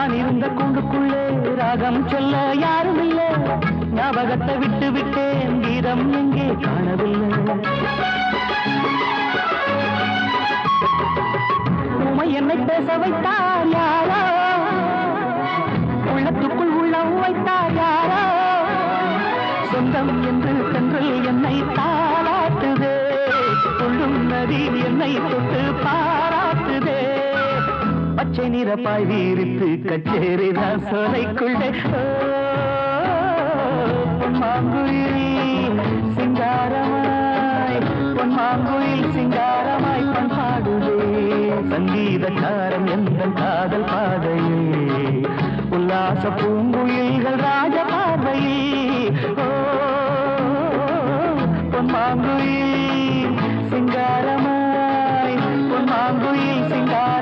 நான் இருந்த கூண்டுக்குள்ளே ராகம் சொல்ல யாரும் இல்லை ஞாபகத்தை விட்டு விட்டேன் வீரம் எங்கே காணவில்லை. உமை என்னை பேச வைத்தார் யாரோ? உள்ளத்துக்குள் உள்ளம் வைத்தார் யாரோ? சொந்தம் என்று தென்றல் என்னை தாளாட்டுதே. உள்ளும் நதி என்னை தொட்டு பாரா நிறப்பாய் வீரித்து கச்சேரி ரசோலைக்குள்ளே பொன்மாங்குயில் சிங்காரமாய் பொன்மாங்குயில் சிங்காரமாய் பண் பாடுவே சங்கீதக்காரம் எந்த காதல் பாதையில் உல்லாச பூங்குயில்கள் ராஜ பார்வையில் பொன்மாங்குயில் சிங்காரமாய் பொன்மாங்குயில் சிங்கார